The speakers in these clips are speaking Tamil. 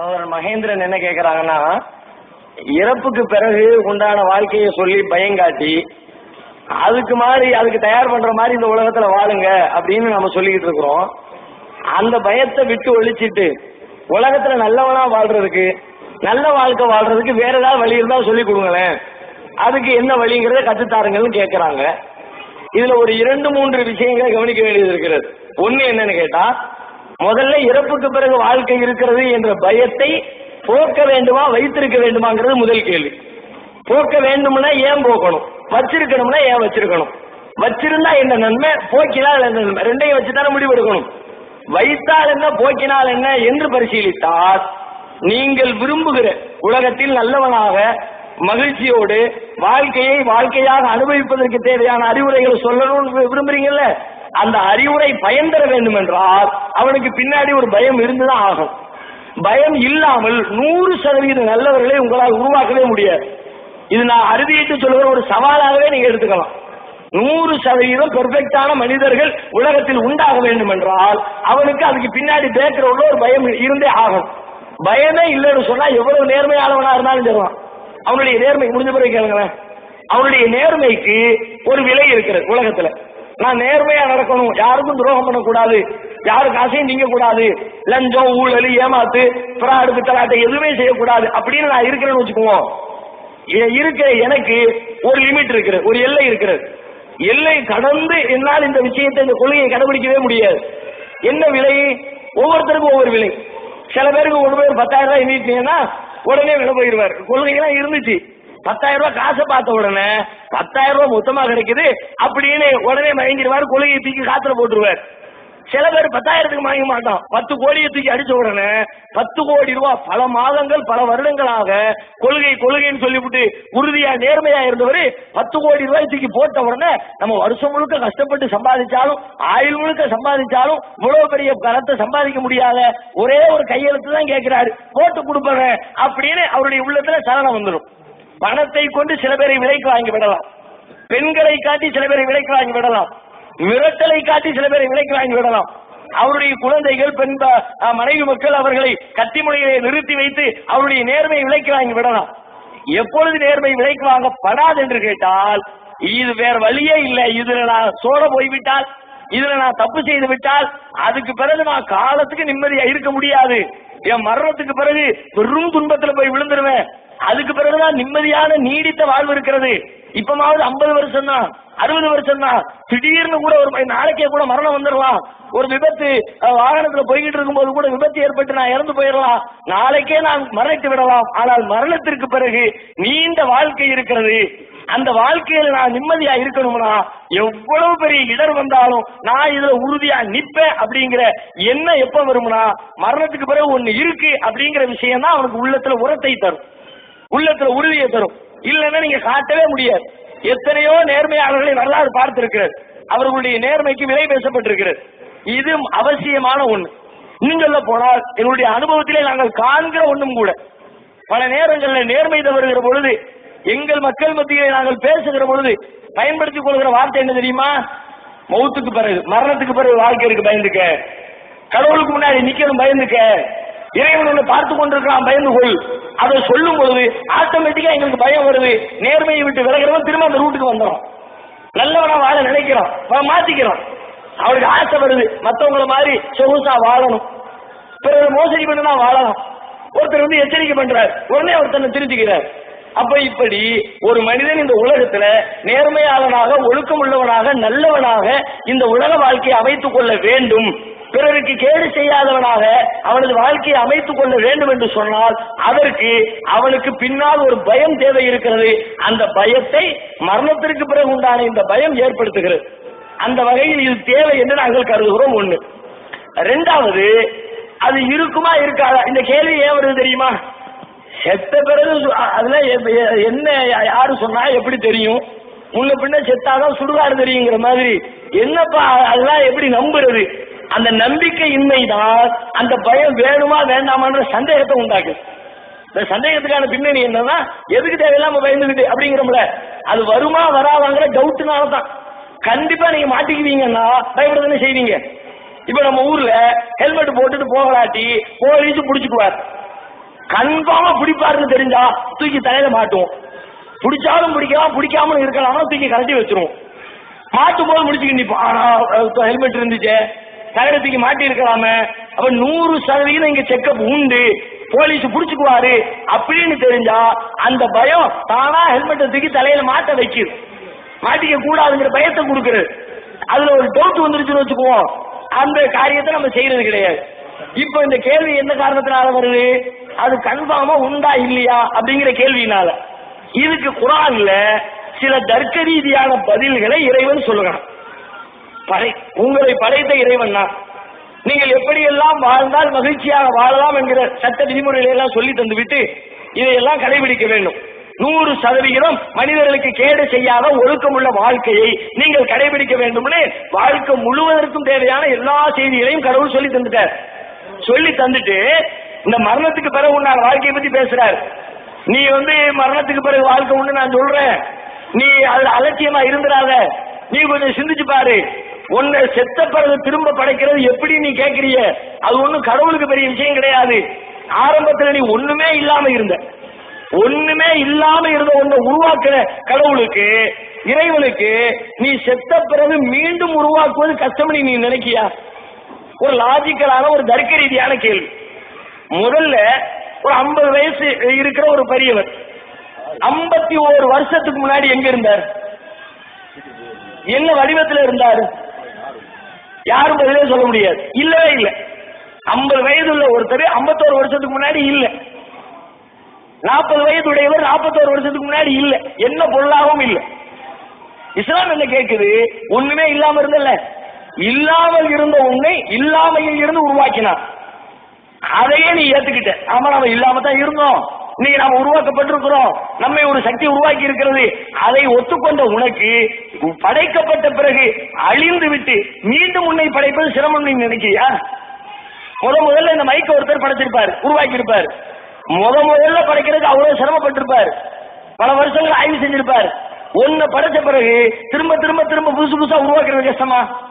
சோதரன் மகேந்திரன் என்ன கேக்குறாங்கன்னா இறப்புக்கு பிறகு உண்டான வாழ்க்கையை சொல்லி பயங்காட்டி அதுக்கு மாதிரி அதுக்கு தயார் பண்ற மாதிரி இந்த உலகத்துல வாழுங்க அப்படின்னு நம்ம சொல்லிக்கிட்டு இருக்கிறோம். அந்த பயத்தை விட்டு ஒழிச்சிட்டு உலகத்துல நல்லவனா வாழ்றதுக்கு நல்ல வாழ்க்கை வாழ்றதுக்கு வேற ஏதாவது வழி இருந்தா சொல்லி கொடுங்களேன். அதுக்கு என்ன வழிங்கிறத கத்துத்தாருங்கன்னு கேக்குறாங்க. இதுல ஒரு இரண்டு மூன்று விஷயங்களை கவனிக்க வேண்டியது இருக்கிறது. ஒண்ணு என்னன்னு கேட்டா முதல்ல இறப்புக்கு பிறகு வாழ்க்கை இருக்கிறது என்ற பயத்தை போக்க வேண்டுமா வைத்திருக்க வேண்டுமாங்கிறது முதல் கேள்வி. போக்க வேண்டும்னா ஏன் போக்கணும்? வச்சிருக்கணும்னா ஏன் வச்சிருக்கணும்? வச்சிருந்தா என்ன நன்மை? போக்கினால் என்ன நன்மை? ரெண்டையும் வச்சுதானே முடிவு முடிவெடுக்கணும். வைத்தால் என்ன போக்கினால் என்ன என்று பரிசீலித்தால் நீங்கள் விரும்புகிற உலகத்தில் நல்லவனாக மகிழ்ச்சியோடு வாழ்க்கையை வாழ்க்கையாக அனுபவிப்பதற்கு தேவையான அறிவுரைகள் சொல்லணும்னு விரும்புறீங்கல்ல? அந்த அறிவுரை பயன் தர வேண்டும் என்றால் அவனுக்கு பின்னாடி ஒரு பயம் இருந்துதான் ஆகும். பயம் இல்லாமல் நூறு சதவீத நல்லவர்களை உங்களால் உருவாக்கவே முடியாது. இது நான் அறுதியிட்டு சொல்லுகிற ஒரு சவாலாகவே நீங்க எடுத்துக்கலாம். நூறு சதவீதம் பெர்ஃபெக்டான மனிதர்கள் உலகத்தில் உண்டாக வேண்டும் என்றால் அவனுக்கு அதுக்கு பின்னாடி பேக்ரவுண்ட்ல ஒரு பயம் இருந்தே ஆகும். பயமே இல்லைன்னு சொன்னா எவ்வளவு நேர்மையானவனா இருந்தாலும் சொல்லுவான் அவனுடைய நேர்மை முடிஞ்ச பிறகு கேளுங்களேன். அவனுடைய நேர்மைக்கு ஒரு விலை இருக்கிறது உலகத்துல. நான் நேர்மையா நடக்கணும். யாருக்கும் துரோகம் பண்ணக்கூடாது. யாருக்கு ஆசையும் நீங்க கூடாது லஞ்சம் ஊழல் ஏமாத்து பிராடு பித்தலாட்டை எதுவுமே செய்யக்கூடாது. அப்படின்னு நான் இருக்கிறேன்னு வச்சுக்குவோம் இருக்கிற எனக்கு ஒரு லிமிட் இருக்கிறது ஒரு எல்லை இருக்கிறது எல்லை கடந்து என்னால் இந்த விஷயத்தை இந்த கொள்கையை கடைபிடிக்கவே முடியாது. என்ன விலை? ஒவ்வொருத்தருக்கும் ஒவ்வொரு விலை. சில பேருக்கு ஒரு பேர் பத்தாயிரம் ரூபாய் நீட்டினீங்கன்னா உடனே விலை போயிடுவார். கொள்கைலாம் இருந்துச்சு. பத்தாயிரம் ரூபாய் காசை பார்த்த உடனே பத்தாயிரம் ரூபாய் மொத்தமா கிடைக்குது அப்படின்னு உடனே மயங்கிடுவாரு கொள்கையை தூக்கி காத்துல போட்டுருவார். சில பேர் பத்தாயிரத்துக்கு வாங்க மாட்டான் பத்து கோடியை தூக்கி அடிச்ச உடனே பத்து கோடி ரூபாய் பல மாதங்கள் பல வருடங்களாக கொள்கை கொள்கைன்னு சொல்லிவிட்டு உறுதியா நேர்மையா இருந்தவர் பத்து கோடி ரூபாய் தூக்கி போட்ட உடனே நம்ம வருஷம் முழுக்க கஷ்டப்பட்டு சம்பாதிச்சாலும் ஆயுள் முழுக்க சம்பாதிச்சாலும் இவ்வளவு பெரிய கரத்தை சம்பாதிக்க முடியாத ஒரே ஒரு கையெழுத்து தான் கேட்கிறாரு. போட்டு கொடுப்பேன் அப்படின்னு அவருடைய உள்ளத்துல சலனம் வந்துடும் பணத்தை கொண்டு சில பேரை விலைக்கு வாங்கி விடலாம். பெண்களை காட்டி சில பேரை விலைக்கு வாங்கி விடலாம். மிரட்டலை காட்டி சில பேரை விலைக்கு வாங்கி விடலாம். அவருடைய குழந்தைகள் பெண் மனைவி மக்கள் அவர்களை கத்திமுனையை நிறுத்தி வைத்து அவருடைய நேர்மையை விலைக்கு வாங்கி விடலாம். எப்பொழுது நேர்மை விலைக்கு வாங்கப்படாது என்று கேட்டால் இது வேற வழியே இல்லை. இதுல நான் சோட போய்விட்டால் இதுல நான் தப்பு செய்து விட்டால் அதுக்கு பிறகு நான் காலத்துக்கு நிம்மதியா இருக்க முடியாது. என் மரணத்துக்கு பிறகு வெறும் துன்பத்துல போய் விழுந்துருவேன். அதுக்கு பிறகுதான் நிம்மதியான நீடித்த வாழ்வு இருக்கிறது. இப்பமாவது ஐம்பது வருஷம் தான் அறுபது வருஷம் தான் திடீர்னு கூட ஒரு நாளைக்கே கூட மரணம் வந்துடலாம் ஒரு விபத்து வாகனத்துல போய்கிட்டு இருக்கும்போது கூட விபத்து ஏற்பட்டு நான் இறந்து போயிடலாம் நாளைக்கே நான் மரணித்து விடலாம். ஆனால் மரணத்திற்கு பிறகு நீண்ட வாழ்க்கை இருக்கிறது. அந்த வாழ்க்கையில நான் நிம்மதியா இருக்கணும்னா எவ்வளவு பெரிய இடர் வந்தாலும் நான் இதுல உறுதியா நிப்பேன் அப்படிங்கிற எண்ணம் எப்ப வரும்னா மரணத்துக்கு பிறகு ஒண்ணு இருக்கு அப்படிங்கிற விஷயம் தான் அவனுக்கு உள்ளத்துல உரத்தை தரும். உள்ளத்துல உறுதியை தரும். இல்லைன்னா நீங்க காட்டவே முடியாது. எத்தனையோ நேர்மையாளர்களை வரலாறு பார்த்திருக்கிறது. அவர்களுடைய நேர்மைக்கு விலை பேசப்பட்டிருக்கிறது. இது அவசியமான ஒண்ணு. நீங்கள போனால் என்னுடைய அனுபவத்திலே நாங்கள் காண்கிற ஒண்ணும் கூட. பல நேரங்களில் நேர்மை தவறுகிற பொழுது எங்கள் மக்கள் மத்தியிலே நாங்கள் பேசுகிற பொழுது பயன்படுத்திக் கொள்கிற வார்த்தை என்ன தெரியுமா? மௌத்துக்கு பிறகு மரணத்துக்கு பிறகு வாழ்க்கை இருக்கு பயந்துக்க. கடவுளுக்கு முன்னாடி நிக்கணும் பயந்துக்க. இறைவன் உன்னை பார்த்து கொண்டிருக்கலாம் பயந்து கொள். அதை சொல்லும் பொழுது ஆட்டோமேட்டிக்கா எங்களுக்கு பயம் வருது. நேர்மையை விட்டு விலகிறவன் திரும்ப அந்த ரூட்டுக்கு வந்துடும். நல்லவனா வாழ நினைக்கிறோம். மாத்திக்கிறோம். அவனுக்கு ஆசை வருது மத்தவங்கள மாதிரி சொகுசா வாழணும். பிறகு மோசடி பண்ணுனா வாழலாம். ஒருத்தர் வந்து எச்சரிக்கை பண்றார். உடனே ஒருத்தனை திருத்திக்கிறார். அப்ப இப்படி ஒரு மனிதன் இந்த உலகத்துல நேர்மையாளனாக ஒழுக்கம் உள்ளவனாக நல்லவனாக இந்த உலக வாழ்க்கையை அமைத்துக் கொள்ள வேண்டும். பிறருக்கு கேடு செய்யாதவனாக அவனது வாழ்க்கையை அமைத்துக் கொள்ள வேண்டும் என்று சொன்னால் அதற்கு அவனுக்கு பின்னால் ஒரு பயம் தேவை இருக்கிறது. அந்த பயத்தை மரணத்திற்கு பிறகு உண்டான இந்த பயம் ஏற்படுத்துகிறது. அந்த வகையில் இது தேவை என்று நாங்கள் கருதுகிறோம். ஒண்ணு. ரெண்டாவது அது இருக்குமா இருக்காதா? இந்த கேள்வி ஏன் வருது தெரியுமா? செத்த பிறகு சு- அதுல என்ன யா- யாரு சொன்னா எப்படி தெரியும்? முன்ன பின்ன செத்தாதான் சுடுகாடு தெரியுங்கிற மாதிரி. என்னப்பா அதெல்லாம் எப்படி நம்புறது? அந்த நம்பிக்கை இன்மைதான் அந்த பயம் வேணுமா வேண்டாமான்ற சந்தேகத்தை உண்டாக்குது. இந்த சந்தேகத்துக்கான பின்னணி என்னன்னா எதுக்கு தேவையில்லாம பயந்துகிட்டு அப்படிங்கிறோம்ல. அது வருமா வராதாங்கிற டவுட்னால தான் கண்டிப்பா நீங்க மாட்டிக்குவீங்கன்னா பயப்பட தானே செய்வீங்க. இப்ப நம்ம ஊர்ல ஹெல்மெட் போட்டுட்டு போகலாட்டி போலீஸ் புடிச்சுக்குவார். கன்ஃபார்மா பிடிப்பாருன்னு தெரிஞ்சா தூக்கி தலையில மாட்டுவோம். பிடிச்சாலும் பிடிக்கலாம் பிடிக்காமலும் இருக்கலாம் தூக்கி கழட்டி வச்சிருவோம். மாட்டும் போது முடிச்சுக்கிட்டு ஆனா ஹெல்மெட் இருந்துச்சே. தகர தூக்கி மாட்டி இருக்கலாமே அப்ப நூறு சதவீதம் இங்க செக்கப் உண்டு. போலீஸ் புடிச்சுக்குவாரு. அப்படின்னு தெரிஞ்சா அந்த பயம் தானா ஹெல்மெட்டை தூக்கி தலையில மாட்ட வைக்குது மாட்டிக்க கூடாதுங்கிற பயத்தை கொடுக்குறது அதுல ஒரு டவுட் வந்துருச்சுன்னு வச்சுக்குவோம். அந்த காரியத்தை நம்ம செய்யறது கிடையாது. இப்போ இந்த கேள்வி என்ன காரணத்தினால வருது? அது கன்ஃபார்மா உண்டா இல்லையா அப்படிங்கிற கேள்வியினால. இதுக்கு குரான்ல சில தர்க்க ரீதியான பதில்களை இறைவன் சொல்லுகிறான். படை உங்களை படைத்த இறைவன் தான் நீங்கள் எப்படியெல்லாம் வாழ்ந்தால் மகிழ்ச்சியாக வாழலாம் என்கிற சட்ட விதிமுறைகளை எல்லாம் சொல்லி தந்துவிட்டு இதையெல்லாம் கடைபிடிக்க வேண்டும். நூறு சதவிகிதம் மனிதர்களுக்கு கேடு செய்யாத ஒழுக்கமுள்ள வாழ்க்கையை நீங்கள் கடைபிடிக்க வேண்டும்னு வாழ்க்கை முழுவதற்கும் தேவையான எல்லா செய்திகளையும் கடவுள் சொல்லி தந்துட்டார். சொல்லி தந்துட்டு இந்த மரணத்துக்கு பிறகு உண்டான வாழ்க்கையை பத்தி பேசுறார். நீ வந்து மரணத்துக்கு பிறகு வாழ்க்கை உண்டு நான் சொல்றேன். நீ அதுல அலட்சியமா இருந்துடாத நீ கொஞ்சம் சிந்திச்சு பாரு. உன்னை செத்த பிறகு திரும்ப படைக்கிறது எப்படி நீ கேட்கிறிய? அது ஒண்ணும் கடவுளுக்கு பெரிய விஷயம் கிடையாது. ஆரம்பத்துல நீ ஒண்ணுமே இல்லாம இருந்த. ஒண்ணுமே இல்லாம இருந்த உன்னை உருவாக்குற கடவுளுக்கு இறைவனுக்கு நீ செத்த பிறகு மீண்டும் உருவாக்குவது கஷ்டம் நீ நினைக்கியா? ஒரு லாஜிக்கலான ஒரு தர்க்க ரீதியான கேள்வி. முதல்ல ஒரு ஐம்பது வயசு இருக்கிற ஒரு பெரியவர் ஐம்பத்தி ஒரு வருஷத்துக்கு முன்னாடி எங்க இருந்தார்? என்ன வடிவத்துல இருந்தாரு? யாரும் பதிலே சொல்ல முடியாது. இல்லவே இல்லை. ஐம்பது வயது உள்ள ஒருத்தர் ஐம்பத்தோரு வருஷத்துக்கு முன்னாடி இல்லை. நாற்பது வயது உடையவர் நாற்பத்தோரு வருஷத்துக்கு முன்னாடி இல்லை. என்ன பொருளாகவும் இல்லை. இஸ்லாம் என்ன கேக்குது? ஒண்ணுமே இல்லாம இருந்தல்ல. இல்லாமல் இருந்த உன்னை இல்லாமையில் இருந்து உருவாக்கினான். அதையே நீ ஏத்துக்கிட்ட. ஆமா நம்ம இல்லாம தான் இருந்தோம். இன்னைக்கு நாம உருவாக்கப்பட்டிருக்கிறோம். நம்மை ஒரு சக்தி உருவாக்கி இருக்கிறது. அதை ஒத்துக்கொண்ட உனக்கு படைக்கப்பட்ட பிறகு அழிந்து விட்டு மீண்டும் உன்னை படைப்பது சிரமம் நீ நினைக்கிறியா? முத முதல்ல இந்த மைக்க ஒருத்தர் படைச்சிருப்பார் உருவாக்கி இருப்பார் முத முதல்ல படைக்கிறதுக்கு அவ்வளவு சிரமப்பட்டிருப்பார். பல வருஷங்கள் ஆய்வு செஞ்சிருப்பார். ஒன்ன படைச்ச பிறகு திரும்ப திரும்ப திரும்ப புதுசு புதுசா உருவாக்குறது கஷ்டமா?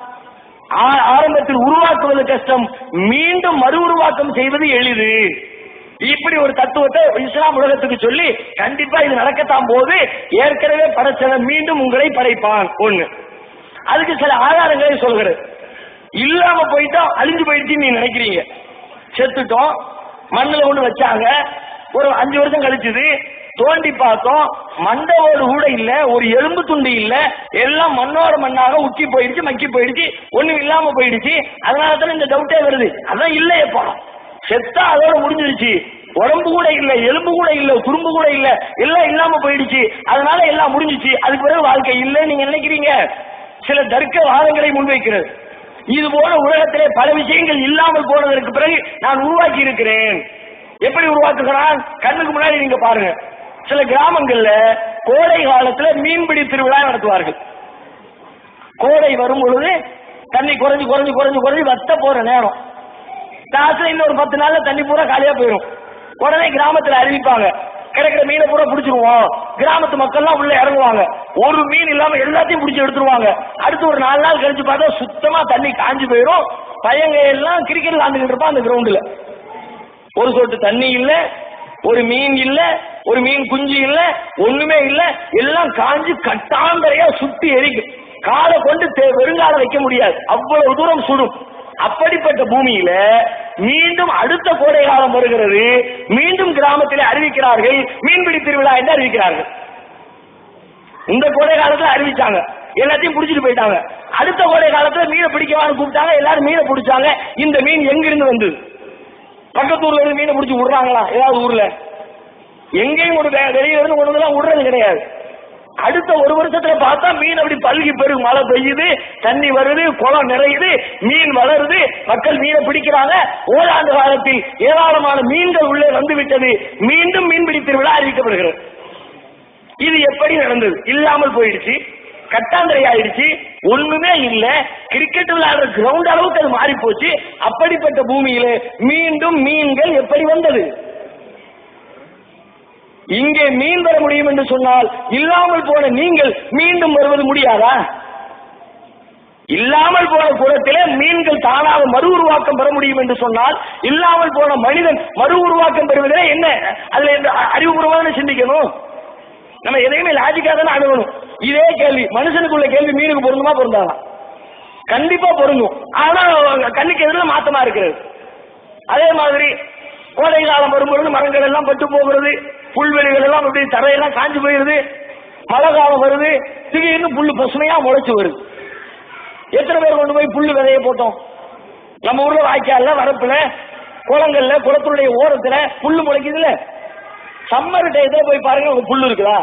ஆ- ஆரம்பத்தில் உருவாக்குவது கஷ்டம். மீண்டும் மறு உருவாக்கம் செய்வது எளிது. இப்படி ஒரு தத்துவத்தை இஸ்லாம் உலகத்துக்கு சொல்லி கண்டிப்பா இது நடக்கத்தான் போது ஏற்கனவே படைச்சவன் மீண்டும் உங்களை படைப்பான். ஒண்ணு. அதுக்கு சில ஆதாரங்களை சொல்கிறது இல்லாம போயிட்டோம் அழிஞ்சு போயிடுச்சுன்னு நீ நினைக்கிறீங்க. செத்துட்டோம். மண்ணில் ஒண்ணு வச்சாங்க. ஒரு அஞ்சு வருஷம் கழிச்சது. தோண்டி பார்த்தோம். மண்டவோடு கூட இல்ல. ஒரு எலும்பு துண்டு இல்ல. எல்லாம் மண்ணோட மண்ணாக உக்கி போயிடுச்சு மக்கி போயிடுச்சு. ஒண்ணும் இல்லாம போயிடுச்சு. அதனால தான் இந்த டவுட்டே வருது. அதான் இல்லையப்பா. செத்தா அதோட முடிஞ்சிருச்சு. உடம்பு கூட இல்ல எலும்பு கூட இல்ல குறும்பு கூட இல்ல எல்லாம் இல்லாம போயிடுச்சு. அதனால எல்லாம் முடிஞ்சிச்சு. அதுக்கு பிறகு வாழ்க்கை இல்லைன்னு நீங்க நினைக்கிறீங்க? சில தர்க்க வாதங்களை முன்வைக்கிறது. இது போல உலகத்திலே பல விஷயங்கள் இல்லாமல் போனதற்கு பிறகு நான் உருவாக்கி இருக்கிறேன். எப்படி உருவாக்குகிறான்? கண்ணுக்கு முன்னாடி நீங்க பாருங்க. சில கிராமங்கள்ல கோடை காலத்துல மீன்பிடி திருவிழா நடத்துவார்கள். கோடை வரும் பொழுது தண்ணி குறைஞ்சு குறைஞ்சு குறைஞ்சு குறைஞ்சு வத்த போற நேரம். லாஸ்ட்ல இன்னொரு பத்து நாள்ல தண்ணி பூரா காலியா போயிடும் உடனே கிராமத்துல அறிவிப்பாங்க. கிடைக்கிற மீனை பூரா பிடிச்சிருவோம் கிராமத்து மக்கள்லாம் உள்ள இறங்குவாங்க. ஒரு மீன் இல்லாம எல்லாத்தையும் பிடிச்சி எடுத்துருவாங்க. அடுத்து ஒரு நாலு நாள் கழிச்சு பார்த்தா சுத்தமா தண்ணி காஞ்சு போயிடும் பையங்க எல்லாம் கிரிக்கெட் விளாண்டுகிட்டு இருப்பான் அந்த கிரவுண்டுல ஒரு சொட்டு தண்ணி இல்ல ஒரு மீன் இல்ல ஒரு மீன் குஞ்சு இல்ல ஒண்ணுமே இல்ல. எல்லாம் காஞ்சு கட்டாந்தரையா சுத்தி எரிக்கும். காலை கொண்டு வெறுங்கால வைக்க முடியாது. அவ்வளவு தூரம் சுடும். அப்படிப்பட்ட பூமியில மீண்டும் அடுத்த கோடை காலம் வருகிறது. மீண்டும் கிராமத்திலே அறிவிக்கிறார்கள். மீன்பிடி திருவிழா என்று அறிவிக்கிறார்கள். இந்த கோடை காலத்துல அறிவிச்சாங்க. எல்லாத்தையும் புடிச்சிட்டு போயிட்டாங்க. அடுத்த கோடை காலத்துல மீனை பிடிக்கவான்னு கூப்பிட்டாங்க. எல்லாரும் மீனை பிடிச்சாங்க. இந்த மீன் எங்கிருந்து வந்தது? பக்கத்து ஊர்ல இருந்து மீனை பிடிச்சி விடுறாங்களா? ஏதாவது ஊர்ல? எங்கேயும் ஒரு வெளியில இருந்து கொண்டு வந்து விடுறது கிடையாது. அடுத்த ஒரு வருஷத்துல பார்த்தா மீன் அப்படி பல்கி பெருகு மழை பெய்யுது தண்ணி வருது குளம் நிறையுது மீன் வளருது மக்கள் மீனை பிடிக்கிறாங்க. ஓராண்டு காலத்தில் ஏராளமான மீன்கள் உள்ளே வந்து விட்டது மீண்டும் மீன்பிடி திருவிழா அறிவிக்கப்படுகிறது. இது எப்படி நடந்தது? இல்லாமல் போயிடுச்சு. கட்டாந்தரை ஆயிடுச்சு ஒண்ணுமே இல்ல. கிரிக்கெட் விளையாடுற கிரவுண்ட் அளவுக்கு அது மாறி போச்சு அப்படிப்பட்ட பூமியில மீண்டும் மீன்கள் எப்படி வந்தது? இங்கே மீன் வர முடியும் என்று சொன்னால் இல்லாமல் போன நீங்கள் மீண்டும் வருவது முடியாதா? இல்லாமல் போன குளத்திலே மீன்கள் தானாக மறு உருவாக்கம் பெற முடியும் என்று சொன்னால் இல்லாமல் போன மனிதன் மறு உருவாக்கம் பெறுவதிலே என்ன? அதுல அறிவுபூர்வமான சிந்திக்கணும். நம்ம எதையுமே லாஜிக்கா தானே அணுகணும். இதே கேள்வி மனுஷனுக்குள்ள கேள்வி மீனுக்கு பொருந்துமா பொருந்தாதா? கண்டிப்பா பொருந்தும். ஆனா கண்ணுக்கு எதிரில் மாத்தமா இருக்கிறது. அதே மாதிரி கோடை காலம் வரும்பொழுது மரங்கள் எல்லாம் பட்டு போகிறது. புல்வெளிகள் எல்லாம் அப்படி தரையெல்லாம் காஞ்சு போயிருது. மழை காலம் வருது. திடீர்னு புல்லு பசுமையா முளைச்சு வருது. எத்தனை பேர் கொண்டு போய் புல்லு விதைய போட்டோம்? நம்ம ஊர்ல வாய்க்கால வரப்புல குளங்கள்ல குளத்தினுடைய ஓரத்துல புல்லு முளைக்குதுல சம்மர் டயத்துல போய் பாருங்க உங்க புல்லு இருக்குதா?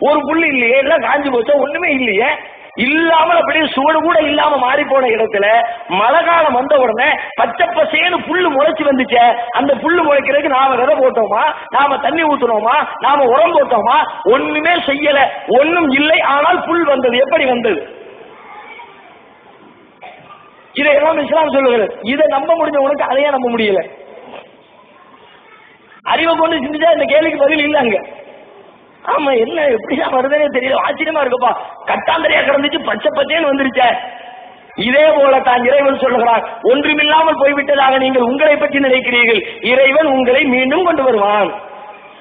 ஒரு புல்லு இல்லையே எல்லாம் காஞ்சி போச்சா? ஒண்ணுமே இல்லையே. இல்லாமல் அப்படியே சுவடு கூட இல்லாம மாறி போன இடத்துல மழை காலம் வந்த உடனே பச்சை பசேன்னு புல்லு முளைச்சு வந்துச்சே அந்த புல்லு முளைக்கிறதுக்கு நாம விதை போட்டோமா? நாம தண்ணி ஊத்துனோமா? நாம உரம் போட்டோமா? ஒண்ணுமே செய்யல. ஒண்ணும் இல்லை ஆனால் புல் வந்தது. எப்படி வந்தது? இதை எல்லாம் இஸ்லாம் சொல்லுகிறது இதை நம்ப முடிஞ்ச உனக்கு அதையே நம்ப முடியல. அறிவை கொண்டு சிந்திச்சா இந்த கேள்விக்கு பதில் இல்லை அங்க. ஆமா என்ன எப்படிதான் வருதுன்னே தெரியல. ஆச்சரியமா இருக்குப்பா. கட்டாந்தரையா கிடந்துச்சு பச்சை பச்சைன்னு வந்துருச்சே. இதே போல தான் இறைவன் சொல்லுகிறான். ஒன்றுமில்லாமல் போய்விட்டதாக நீங்கள் உங்களை பற்றி நினைக்கிறீர்கள். இறைவன் உங்களை மீண்டும் கொண்டு வருவான்.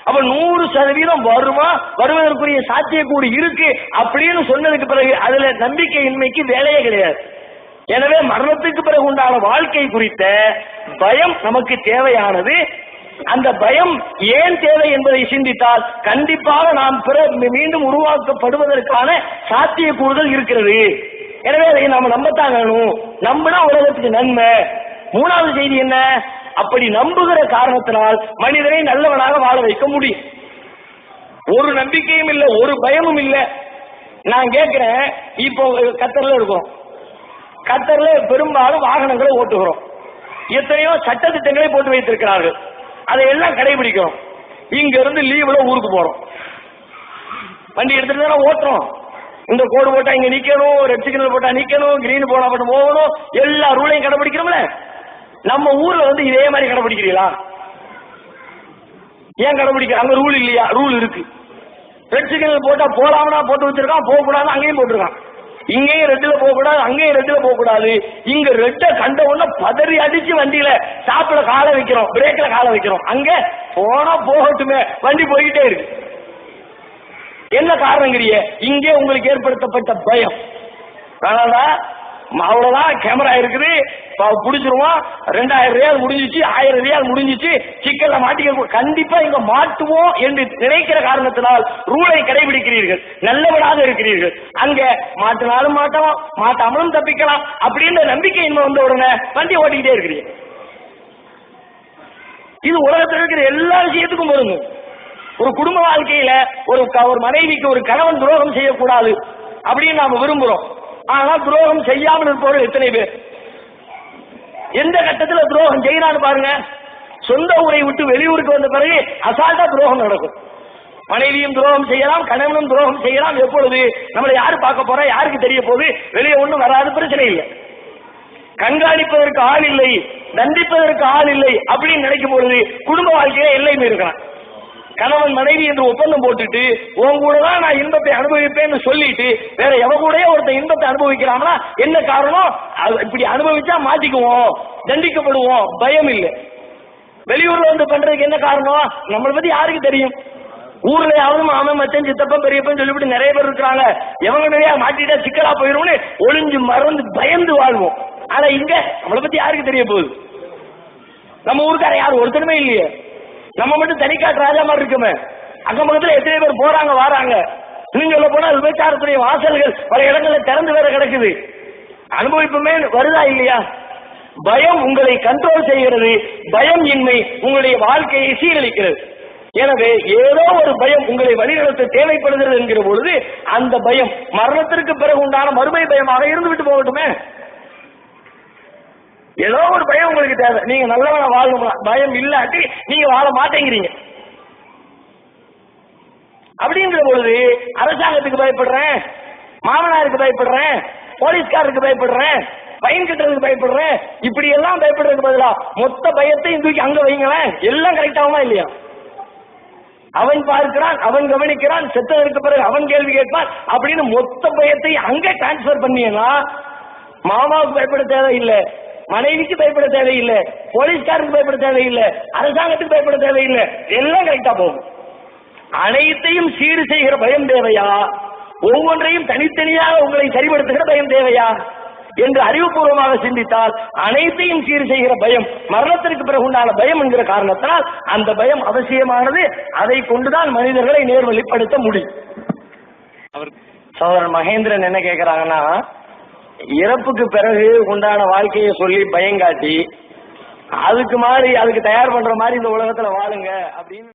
அப்ப நூறு சதவீதம் வருமா? வருவதற்குரிய சாத்தியக்கூறு இருக்கு அப்படின்னு சொன்னதுக்கு பிறகு அதுல நம்பிக்கையின்மைக்கு வேலையே கிடையாது. எனவே மரணத்துக்கு பிறகு உண்டான வாழ்க்கை குறித்த பயம் நமக்கு தேவையானது. அந்த பயம் ஏன் தேவை என்பதை சிந்தித்தால் கண்டிப்பாக நாம் மீண்டும் உருவாக்கப்படுவதற்கான சாத்திய சாத்தியக்கூறுகள் இருக்கிறது. எனவே அதை நாம நம்பத்தான் வேணும் நம்பினா உலகத்துக்கு நன்மை. மூணாவது செய்தி என்ன? அப்படி நம்புகிற காரணத்தினால் மனிதனை நல்லவனாக வாழ வைக்க முடியும். ஒரு நம்பிக்கையும் இல்ல ஒரு பயமும் இல்ல. நான் கேட்கிறேன் இப்போ கத்தர்ல இருக்கோம். கத்தர்ல பெரும்பாலும் வாகனங்களை ஓட்டுகிறோம். எத்தனையோ சட்ட திட்டங்களை போட்டு வைத்திருக்கிறார்கள். அதை எல்லாம் கடைபிடிக்கிறோம் இங்க இருந்து லீவ்ல ஊருக்கு போறோம். வண்டி எடுத்துட்டு தானே ஓட்டுறோம். இந்த கோடு போட்டா இங்க நிக்கணும் ரெட் சிக்னல் போட்டா நிக்கணும் கிரீன் போனா மட்டும் போகணும். எல்லா ரூலையும் கடைபிடிக்கிறோம்ல நம்ம ஊர்ல வந்து இதே மாதிரி கடைபிடிக்கிறீங்களா? ஏன் கடைபிடிக்கிற அங்க ரூல் இல்லையா? ரூல் இருக்கு. ரெட் சிக்னல் போட்டா போலாம்னா போட்டு வச்சிருக்கான் போக கூடாது அங்கேயும் போட்டிருக்கான். இங்கேயும் ரெட்டுல போக கூடாது அங்கேயும் ரெட்டுல போக கூடாது. இங்க ரெட்ட கண்ட உடனே பதறி அடிச்சு வண்டியில ஸ்டாப்ல காலை வைக்கிறோம் பிரேக்ல காலை வைக்கிறோம். அங்க போனா போகட்டுமே வண்டி போய்கிட்டே இருக்கு. என்ன காரணங்கிறிய? இங்கே உங்களுக்கு ஏற்படுத்தப்பட்ட பயம். அதனாலதான் அவ்வளவுதான் கேமரா இருக்குது. புடிச்சிருவோம் ரெண்டாயிரம் ரியால் முடிஞ்சிச்சு ஆயிரம் ரியால் முடிஞ்சிச்சு. சிக்கல்ல மாட்டிக்க கண்டிப்பா இங்க மாட்டுவோம் என்று நினைக்கிற காரணத்தினால் ரூலை கடைபிடிக்கிறீர்கள். நல்லவனாக இருக்கிறீர்கள். அங்க மாட்டினாலும் மாட்டோம் மாட்டாமலும் தப்பிக்கலாம். அப்படின்ற நம்பிக்கை இன்னும் வந்த உடனே வண்டி ஓட்டிக்கிட்டே இருக்கிறீங்க. இது உலகத்தில் இருக்கிற எல்லா விஷயத்துக்கும் பொருந்தும். ஒரு குடும்ப வாழ்க்கையில ஒரு ஒரு மனைவிக்கு ஒரு கணவன் துரோகம் செய்யக்கூடாது அப்படின்னு நாம விரும்புறோம். ஆனால் துரோகம் செய்யாமல் இருப்பவர்கள் எத்தனை பேர்? எந்த கட்டத்தில் துரோகம் செய்யறான்னு பாருங்க. சொந்த ஊரை விட்டு வெளியூருக்கு வந்த பிறகு அசால்ட்டா துரோகம் நடக்கும். மனைவியும் துரோகம் செய்யலாம் கணவனும் துரோகம் செய்யலாம். எப்பொழுது நம்மளை யாரு பார்க்க போறா யாருக்கு தெரிய போகுது? வெளியே ஒண்ணும் வராது பிரச்சனை இல்லை. கண்காணிப்பதற்கு ஆள் இல்லை தண்டிப்பதற்கு ஆள் இல்லை அப்படின்னு நினைக்கும் பொழுது குடும்ப வாழ்க்கையில எல்லையும் இருக்கலாம். கணவன் மனைவி என்று ஒப்பந்தம் போட்டுட்டு உன் கூட தான் நான் இன்பத்தை அனுபவிப்பேன்னு சொல்லிட்டு வேற எவ கூடயே ஒருத்தன் இன்பத்தை அனுபவிக்கிறான்னா என்ன காரணம்? இப்படி அனுபவிச்சா மாட்டிக்குவோம் தண்டிக்கப்படுவோம் பயம் இல்லை. வெளியூர்ல வந்து பண்றதுக்கு என்ன காரணம்? நம்மளை பத்தி யாருக்கு தெரியும்? ஊர்லயாவது மாமன் மச்சன் சித்தப்பன் பெரியப்பன் சொல்லிவிட்டு நிறைய பேர் இருக்கிறாங்க. எவங்க நிறைய மாட்டிட்டா சிக்கலா போயிரும்னு ஒளிஞ்சு மறந்து பயந்து வாழ்வோம். ஆனா இங்க நம்மளை பத்தி யாருக்கு தெரிய போகுது? நம்ம ஊருக்கார யாரும் ஒருத்தருமே இல்லையே. நம்ம மட்டும் தனிக்காட்டு ராஜா மாதிரி இருக்குமே. அங்க பக்கத்துல எத்தனை பேர் போறாங்க வராங்க. இன்னும் சொல்ல போனா விபச்சாரத்துடைய வாசல்கள் பல இடங்கள்ல திறந்து வேற கிடக்குது. அனுபவிப்புமே வருதா இல்லையா? பயம் உங்களை கண்ட்ரோல் செய்கிறது. பயம் இன்மை உங்களுடைய வாழ்க்கையை சீரழிக்கிறது. எனவே ஏதோ ஒரு பயம் உங்களை வழிநடத்த தேவைப்படுகிறது என்கிற பொழுது அந்த பயம் மரணத்திற்கு பிறகு உண்டான மறுமை பயமாக இருந்து விட்டு போகட்டுமே. ஏதோ ஒரு பயம் உங்களுக்கு தேவை. நீங்க நல்லவன வாழணும்? பயம் இல்லாட்டி நீங்க வாழ மாட்டேங்கிறீங்க. அப்படிங்கிற பொழுது அரசாங்கத்துக்கு பயப்படுறேன் மாமனாருக்கு பயப்படுறேன் போலீஸ்காரருக்கு பயப்படுறேன் பயன் கட்டுறதுக்கு பயப்படுறேன் இப்படி எல்லாம் பயப்படுறதுக்கு பதிலா மொத்த பயத்தையும் தூக்கி அங்க வைங்களேன். எல்லாம் கரெக்ட் ஆகுமா இல்லையா? அவன் பார்க்கிறான் அவன் கவனிக்கிறான் செத்ததற்கு பிறகு அவன் கேள்வி கேட்பான். அப்படின்னு மொத்த பயத்தை அங்கே டிரான்ஸ்பர் பண்ணீங்கன்னா மாமாவுக்கு பயப்பட தேவையில்லை. மனைவிக்கு பயப்பட தேவையில்லை போலீஸ்காரருக்கு பயப்பட தேவையில்லை அரசாங்கத்துக்கு பயப்பட தேவையில்லை எல்லாம் கரெக்டா போகும். அனைத்தையும் சீர் செய்கிற பயம் தேவையா? ஒவ்வொன்றையும் தனித்தனியாக உங்களை சரிபடுத்துகிற பயம் தேவையா? என்று அறிவுபூர்வமாக சிந்தித்தால் அனைத்தையும் சீர் செய்கிற பயம் மரணத்திற்கு பிறகு உண்டான பயம் என்கிற காரணத்தினால் அந்த பயம் அவசியமானது. அதை கொண்டுதான் மனிதர்களை நேர்வழிப்படுத்த முடியும். அவர் சகோதரன் மகேந்திரன் என்ன கேக்குறாங்கன்னா இறப்புக்கு பிறகு உண்டான வாழ்க்கையை சொல்லி பயங்காட்டி அதுக்கு மாதிரி அதுக்கு தயார் பண்ற மாதிரி இந்த உலகத்துல வாழுங்க அப்படின்னு